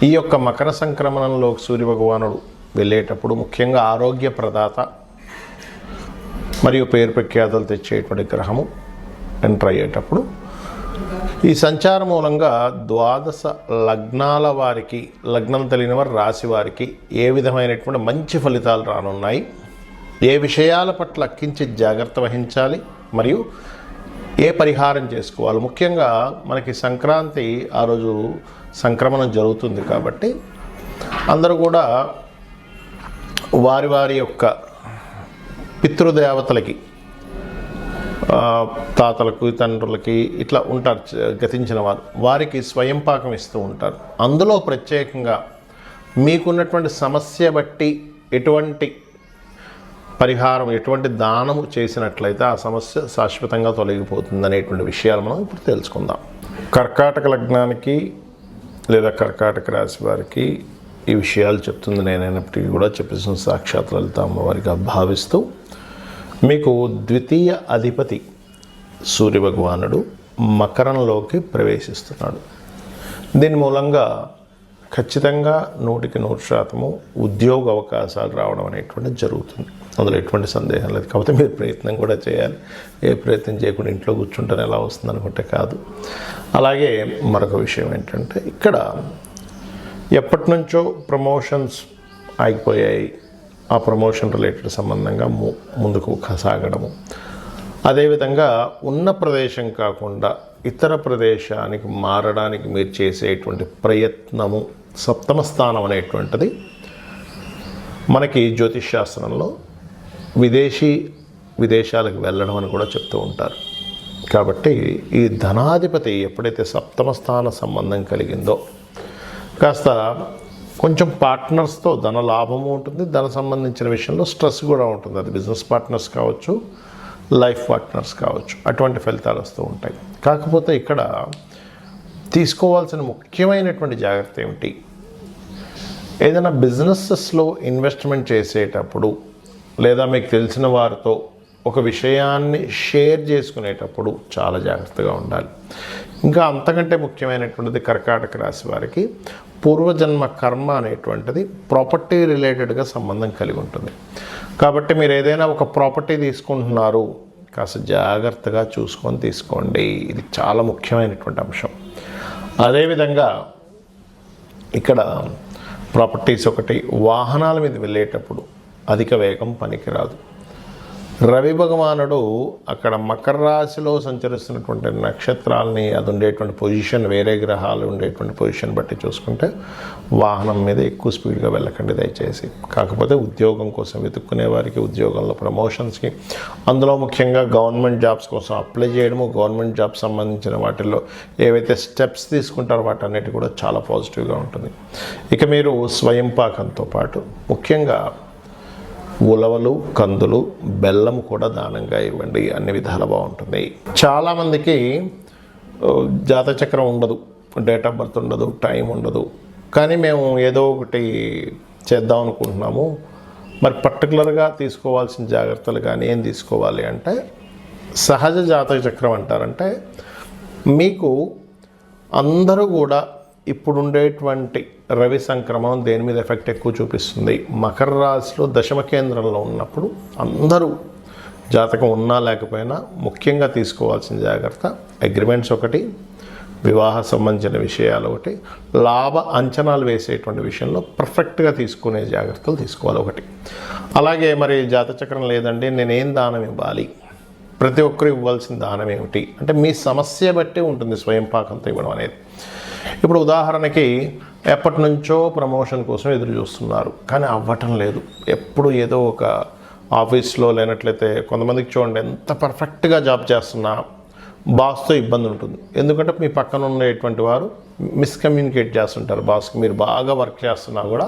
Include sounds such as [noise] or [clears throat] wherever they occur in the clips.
ఈ యొక్క మకర సంక్రమణంలో సూర్యభగవానుడు వెళ్ళేటప్పుడు ముఖ్యంగా ఆరోగ్య ప్రదాత మరియు పేరు ప్రఖ్యాతలు తెచ్చేటువంటి గ్రహము ఎంటర్ అయ్యేటప్పుడు ఈ సంచార మూలంగా ద్వాదశ లగ్నాల వారికి లగ్నం తెలియని వారు రాశి వారికి ఏ విధమైనటువంటి మంచి ఫలితాలు రానున్నాయి? ఏ విషయాల పట్ల కించిత్ జాగ్రత్త వహించాలి? మరియు ఏ పరిహారం చేసుకోవాలి? ముఖ్యంగా మనకి సంక్రాంతి ఆ రోజు సంక్రమణం జరుగుతుంది కాబట్టి అందరూ కూడా వారి వారి యొక్క పితృదేవతలకి తాతలకు తండ్రులకి ఇట్లా ఉంటారు గతించిన వారు. వారికి స్వయం పాకం ఇస్తూ ఉంటారు. అందులో ప్రత్యేకంగా మీకున్నటువంటి సమస్య బట్టి ఎటువంటి పరిహారం ఎటువంటి దానము చేసినట్లయితే ఆ సమస్య శాశ్వతంగా తొలగిపోతుంది అనేటువంటి విషయాలు మనం ఇప్పుడు తెలుసుకుందాం. కర్కాటక లగ్నానికి లేదా కర్కాటక రాశి వారికి ఈ విషయాలు చెప్తుంది. నేనైనప్పటికీ కూడా చెప్పేసిన సాక్షాత్ లలిత అమ్మవారిగా భావిస్తూ మీకు ద్వితీయ అధిపతి సూర్యభగవానుడు మకరంలోకి ప్రవేశిస్తున్నాడు. దీని మూలంగా ఖచ్చితంగా నూటికి నూరు శాతము ఉద్యోగ అవకాశాలు రావడం అనేటువంటిది జరుగుతుంది. అందులో ఎటువంటి సందేహం లేదు. కాకపోతే మీరు ప్రయత్నం కూడా చేయాలి. ఏ ప్రయత్నం చేయకుండా ఇంట్లో కూర్చుంటేనే ఎలా వస్తుంది అనుకుంటే కాదు. అలాగే మరొక విషయం ఏంటంటే ఇక్కడ ఎప్పటి నుంచో ప్రమోషన్స్ ఆగిపోయాయి. ఆ ప్రమోషన్ రిలేటెడ్ సంబంధంగా ము- ముందుకు సాగడము. అదేవిధంగా ఉన్న ప్రదేశం కాకుండా ఇతర ప్రదేశానికి మారడానికి మీరు చేసేటువంటి ప్రయత్నము సప్తమ స్థానం అనేటువంటిది మనకి జ్యోతిష్ శాస్త్రంలో విదేశీ విదేశాలకు వెళ్ళడం అని కూడా చెప్తూ ఉంటారు. కాబట్టి ఈ ధనాధిపతి ఎప్పుడైతే సప్తమ స్థాన సంబంధం కలిగిందో కాస్త కొంచెం పార్ట్నర్స్తో ధన లాభము ఉంటుంది. ధన సంబంధించిన విషయంలో స్ట్రెస్ కూడా ఉంటుంది. అది బిజినెస్ పార్ట్నర్స్ కావచ్చు లైఫ్ పార్ట్నర్స్ కావచ్చు అటువంటి ఫలితాలు వస్తూ ఉంటాయి. కాకపోతే ఇక్కడ తీసుకోవాల్సిన ముఖ్యమైనటువంటి జాగ్రత్త ఏమిటి? ఏదైనా బిజినెసెస్లో ఇన్వెస్ట్మెంట్ చేసేటప్పుడు లేదా మీకు తెలిసిన వారితో ఒక విషయాన్ని షేర్ చేసుకునేటప్పుడు చాలా జాగ్రత్తగా ఉండాలి. ఇంకా అంతకంటే ముఖ్యమైనటువంటిది కర్కాటక రాశి వారికి పూర్వజన్మ కర్మ అనేటువంటిది ప్రాపర్టీ రిలేటెడ్గా సంబంధం కలిగి ఉంటుంది. కాబట్టి మీరు ఏదైనా ఒక ప్రాపర్టీ తీసుకుంటున్నారు కాస్త జాగ్రత్తగా చూసుకొని తీసుకోండి. ఇది చాలా ముఖ్యమైనటువంటి అంశం. అదేవిధంగా ఇక్కడ ప్రాపర్టీస్ ఒకటి వాహనాల మీద వెళ్ళేటప్పుడు అధిక వేగం పనికిరాదు. రవి భగవానుడు అక్కడ మకర రాశిలో సంచరిస్తున్నటువంటి నక్షత్రాలని అది ఉండేటువంటి పొజిషన్ వేరే గ్రహాలు ఉండేటువంటి పొజిషన్ బట్టి చూసుకుంటే వాహనం మీద ఎక్కువ స్పీడ్గా వెళ్ళకండి దయచేసి. కాకపోతే ఉద్యోగం కోసం వెతుక్కునే వారికి ఉద్యోగంలో ప్రమోషన్స్కి అందులో ముఖ్యంగా గవర్నమెంట్ జాబ్స్ కోసం అప్లై చేయడము గవర్నమెంట్ జాబ్ సంబంధించిన వాటిల్లో ఏవైతే స్టెప్స్ తీసుకుంటారో వాటన్నిటి కూడా చాలా పాజిటివ్గా ఉంటుంది. ఇక మీరు స్వయం పాకంతో పాటు ముఖ్యంగా ఉలవలు కందులు బెల్లం కూడా దానంగా ఇవ్వండి. అన్ని విధాలు బాగుంటుంది. చాలామందికి జాతచక్రం ఉండదు. డేట్ ఆఫ్ బర్త్ ఉండదు టైం ఉండదు. కానీ మేము ఏదో ఒకటి చేద్దాం అనుకుంటున్నాము. మరి పర్టికులర్గా తీసుకోవాల్సిన జాగ్రత్తలు కానీ ఏం తీసుకోవాలి అంటే సహజ జాతక చక్రం అంటారంటే మీకు అందరూ కూడా ఇప్పుడుండేటువంటి రవి సంక్రమణం దేని మీద ఎఫెక్ట్ ఎక్కువ చూపిస్తుంది? మకర రాశిలో దశమ కేంద్రంలో ఉన్నప్పుడు అందరూ జాతకం ఉన్నా లేకపోయినా ముఖ్యంగా తీసుకోవాల్సిన జాగ్రత్త అగ్రిమెంట్స్ ఒకటి వివాహ సంబంధించిన విషయాలు ఒకటి లాభ అంచనాలు వేసేటువంటి విషయంలో పర్ఫెక్ట్గా తీసుకునే జాగ్రత్తలు తీసుకోవాలి ఒకటి. అలాగే మరి జాతచక్రం లేదండి నేనేం దానం ఇవ్వాలి? ప్రతి ఒక్కరు ఇవ్వాల్సిన దానం ఏమిటి? అంటే మీ సమస్య బట్టి ఉంటుంది స్వయం పాకంతో ఇవ్వడం అనేది. ఇప్పుడు ఉదాహరణకి ఎప్పటి నుంచో ప్రమోషన్ కోసం ఎదురు చూస్తున్నారు కానీ అవ్వటం లేదు. ఎప్పుడు ఏదో ఒక ఆఫీస్లో లేనట్లయితే కొంతమందికి చూడండి ఎంత పర్ఫెక్ట్గా జాబ్ చేస్తున్నా బాస్తో ఇబ్బంది ఉంటుంది. ఎందుకంటే మీ పక్కన ఉండేటువంటి వారు మిస్కమ్యూనికేట్ చేస్తుంటారు బాస్కి. మీరు బాగా వర్క్ చేస్తున్నా కూడా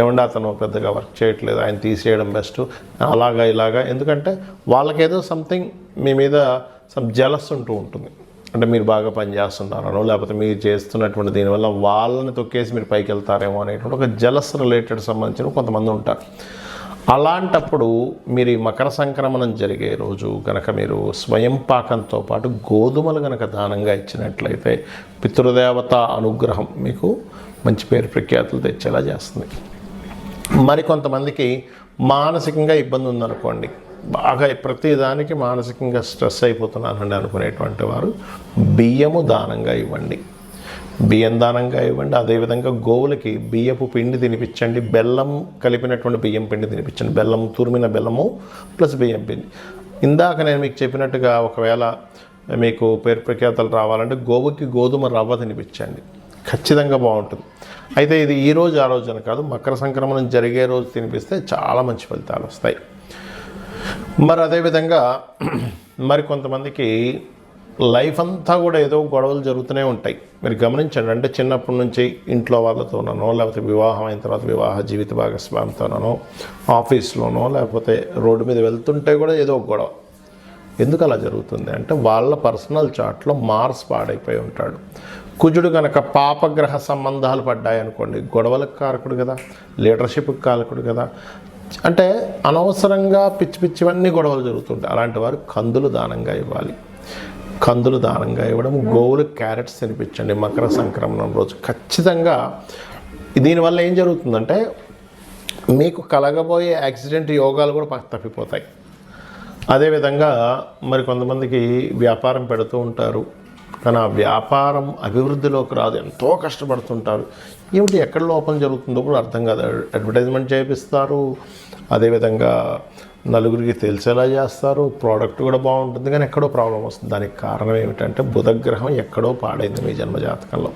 ఏమంటే అతను పెద్దగా వర్క్ చేయట్లేదు ఆయన తీసేయడం బెస్ట్ అలాగా ఇలాగా. ఎందుకంటే వాళ్ళకేదో సంథింగ్ మీ మీద సమ్ జలస్ ఉంటూ ఉంటుంది. అంటే మీరు బాగా పని చేస్తున్నారనో లేకపోతే మీరు చేస్తున్నటువంటి దీనివల్ల వాళ్ళని తొక్కేసి మీరు పైకి వెళ్తారేమో అనేటువంటి ఒక జలస్ రిలేటెడ్ సంబంధించిన కొంతమంది ఉంటారు. అలాంటప్పుడు మీరు ఈ మకర సంక్రమణం జరిగే రోజు కనుక మీరు స్వయం పాకంతో పాటు గోధుమలు కనుక దానంగా ఇచ్చినట్లయితే పితృదేవత అనుగ్రహం మీకు మంచి పేరు ప్రఖ్యాతులు తెచ్చేలా చేస్తుంది. మరి కొంతమందికి మానసికంగా ఇబ్బంది ఉందనుకోండి. బాగా ప్రతిదానికి మానసికంగా స్ట్రెస్ అయిపోతున్నానండి అనుకునేటువంటి వారు. బియ్యము దానంగా ఇవ్వండి. బియ్యం దానంగా ఇవ్వండి. అదేవిధంగా గోవులకి బియ్యపు పిండి తినిపించండి. బెల్లం కలిపినటువంటి బియ్యం పిండి తినిపించండి. బెల్లం తురిమిన బెల్లము ప్లస్ బియ్యం పిండి. ఇందాక నేను మీకు చెప్పినట్టుగా ఒకవేళ మీకు పేరు ప్రఖ్యాతలు రావాలంటే గోవుకి గోధుమ రవ్వ తినిపించండి. ఖచ్చితంగా బాగుంటుంది. అయితే ఇది ఈ రోజు ఆ రోజు కాదు. మకర సంక్రమణం జరిగే రోజు తినిపిస్తే చాలా మంచి ఫలితాలు వస్తాయి. మరి అదేవిధంగా [clears throat] మరి కొంతమందికి లైఫ్ అంతా కూడా ఏదో గొడవలు జరుగుతూనే ఉంటాయి. మీరు గమనించండి అంటే చిన్నప్పటి నుంచి ఇంట్లో వాళ్ళతోనో లేకపోతే వివాహం అయిన తర్వాత వివాహ జీవిత భాగస్వామితోనో ఆఫీస్లోనో లేకపోతే రోడ్డు మీద వెళ్తుంటే కూడా ఏదో ఒక గొడవ. ఎందుకు అలా జరుగుతుంది అంటే వాళ్ళ పర్సనల్ చాట్లో మార్స్ పాడైపోయి ఉంటాడు. కుజుడు కనుక పాపగ్రహ సంబంధాలు పడ్డాయి అనుకోండి గొడవలకు కారకుడు కదా లీడర్షిప్కి కారకుడు కదా అంటే అనవసరంగా పిచ్చి పిచ్చివన్నీ గొడవలు జరుగుతుంటాయి. అలాంటి వారు కందులు దానంగా ఇవ్వాలి. కందులు దానంగా ఇవ్వడం గోవులు క్యారెట్స్ తినిపించండి మకర సంక్రమణం రోజు. ఖచ్చితంగా దీనివల్ల ఏం జరుగుతుందంటే మీకు కలగబోయే యాక్సిడెంట్ యోగాలు కూడా తప్పిపోతాయి. అదేవిధంగా మరి కొంతమందికి వ్యాపారం పెడుతూ ఉంటారు. కానీ ఆ వ్యాపారం అభివృద్ధిలోకి రాదు. ఎంతో కష్టపడుతుంటారు. ఏమిటి ఎక్కడ లోపం జరుగుతుందో కూడా అర్థం కాదు. అడ్వర్టైజ్మెంట్ చేపిస్తారు. అదేవిధంగా నలుగురికి తెలిసేలా చేస్తారు. ప్రోడక్ట్ కూడా బాగుంటుంది కానీ ఎక్కడో ప్రాబ్లం వస్తుంది. దానికి కారణం ఏమిటంటే బుధగ్రహం ఎక్కడో పాడైంది మీ జన్మజాతకంలో.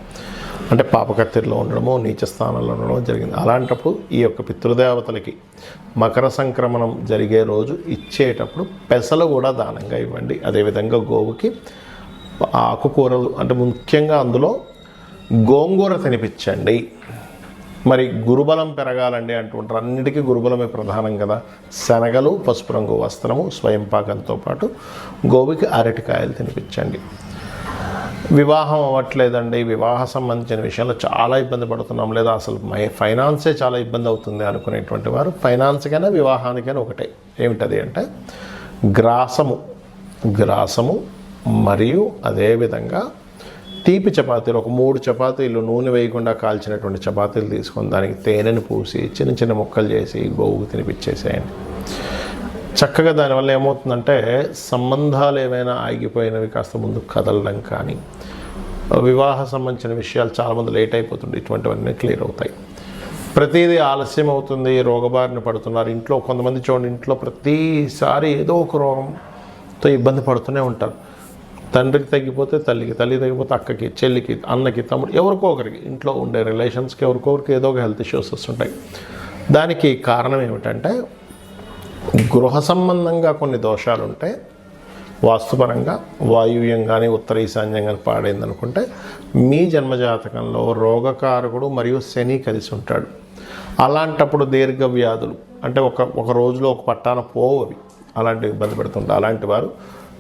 అంటే పాపకత్తిరిలో ఉండడమో నీచ స్థానంలో ఉండడమో జరిగింది. అలాంటప్పుడు ఈ యొక్క పితృదేవతలకి మకర సంక్రమణం జరిగే రోజు ఇచ్చేటప్పుడు పెసలు కూడా దానంగా ఇవ్వండి. అదేవిధంగా గోవుకి ఆకుకూరలు అంటే ముఖ్యంగా అందులో గోంగూర తినిపించండి. మరి గురుబలం పెరగాలండి అంటుంటారు. అన్నిటికీ గురుబలమే ప్రధానం కదా. శనగలు పసుపు రంగు వస్త్రము స్వయం పాకంతో పాటు గోవుకి అరటికాయలు తినిపించండి. వివాహం అవ్వట్లేదండి. వివాహ సంబంధించిన విషయంలో చాలా ఇబ్బంది పడుతున్నాం. లేదా అసలు మై ఫైనాన్సే చాలా ఇబ్బంది అవుతుంది అనుకునేటువంటి వారు ఫైనాన్స్కైనా వివాహానికైనా ఒకటే. ఏమిటది అంటే గ్రాసము. గ్రాసము మరియు అదేవిధంగా తీపి చపాతీలు ఒక మూడు చపాతీలు నూనె వేయకుండా కాల్చినటువంటి చపాతీలు తీసుకొని దానికి తేనెను పూసి చిన్న చిన్న ముక్కలు చేసి గోవుకు తినిపించేసేయండి. చక్కగా దానివల్ల ఏమవుతుందంటే సంబంధాలు ఏమైనా ఆగిపోయినవి కాస్త ముందు కదలడం కానీ వివాహ సంబంధించిన విషయాలు చాలామంది లేట్ అయిపోతుంది ఇటువంటివన్నీ క్లియర్ అవుతాయి. ప్రతిదీ ఆలస్యం అవుతుంది రోగబారిన పడుతున్నారు. ఇంట్లో కొంతమంది చూడండి ఇంట్లో ప్రతిసారి ఏదో ఒక రోగంతో ఇబ్బంది పడుతూనే ఉంటారు. తండ్రికి తగ్గిపోతే తల్లికి తల్లి తగ్గిపోతే అక్కకి చెల్లికి అన్నకి తమ్ముడు ఎవరికో ఒకరికి ఇంట్లో ఉండే రిలేషన్స్కి ఎవరికో ఒకరికి ఏదో ఒక హెల్త్ ఇష్యూస్ వస్తుంటాయి. దానికి కారణం ఏమిటంటే గృహ సంబంధంగా కొన్ని దోషాలు ఉంటే వాస్తుపరంగా వాయువ్యం కానీ ఉత్తర ఈశాన్యం కానీ పాడైంది అనుకుంటే మీ జన్మజాతకంలో రోగకారకుడు మరియు శని కలిసి ఉంటాడు అలాంటప్పుడు దీర్ఘ వ్యాధులు అంటే ఒక ఒక రోజులో ఒక పట్టాన పోవు అవి. అలాంటివి ఇబ్బంది పెడుతుంటారు. అలాంటి వారు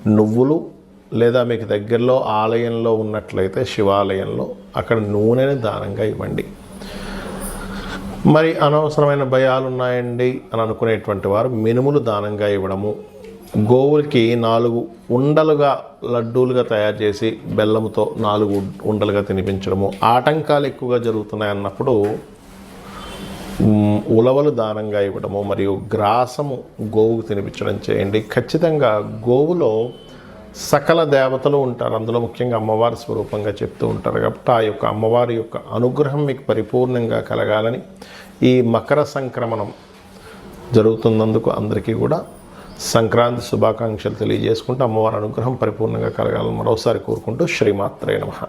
నువ్వులు లేదా మీకు దగ్గరలో ఆలయంలో ఉన్నట్లయితే శివాలయంలో అక్కడ నూనెని దానంగా ఇవ్వండి. మరి అనవసరమైన భయాలు ఉన్నాయండి అని అనుకునేటువంటి వారు మినుములు దానంగా ఇవ్వడము గోవులకి నాలుగు ఉండలుగా లడ్డూలుగా తయారు చేసి బెల్లముతో నాలుగు ఉండలుగా తినిపించడము ఆటంకాలు ఎక్కువగా జరుగుతున్నాయి అన్నప్పుడు ఉలవలు దానంగా ఇవ్వడము మరియు గ్రాసము గోవుకు తినిపించడం చేయండి. ఖచ్చితంగా గోవులో సకల దేవతలు ఉంటారు. అందులో ముఖ్యంగా అమ్మవారి స్వరూపంగా చెప్తూ ఉంటారు కాబట్టి ఆ యొక్క అమ్మవారి యొక్క అనుగ్రహం మీకు పరిపూర్ణంగా కలగాలని ఈ మకర సంక్రమణం జరుగుతున్నందుకు అందరికీ కూడా సంక్రాంతి శుభాకాంక్షలు తెలియజేసుకుంటూ అమ్మవారి అనుగ్రహం పరిపూర్ణంగా కలగాలని మరోసారి కోరుకుంటూ శ్రీమాత్రే నమః.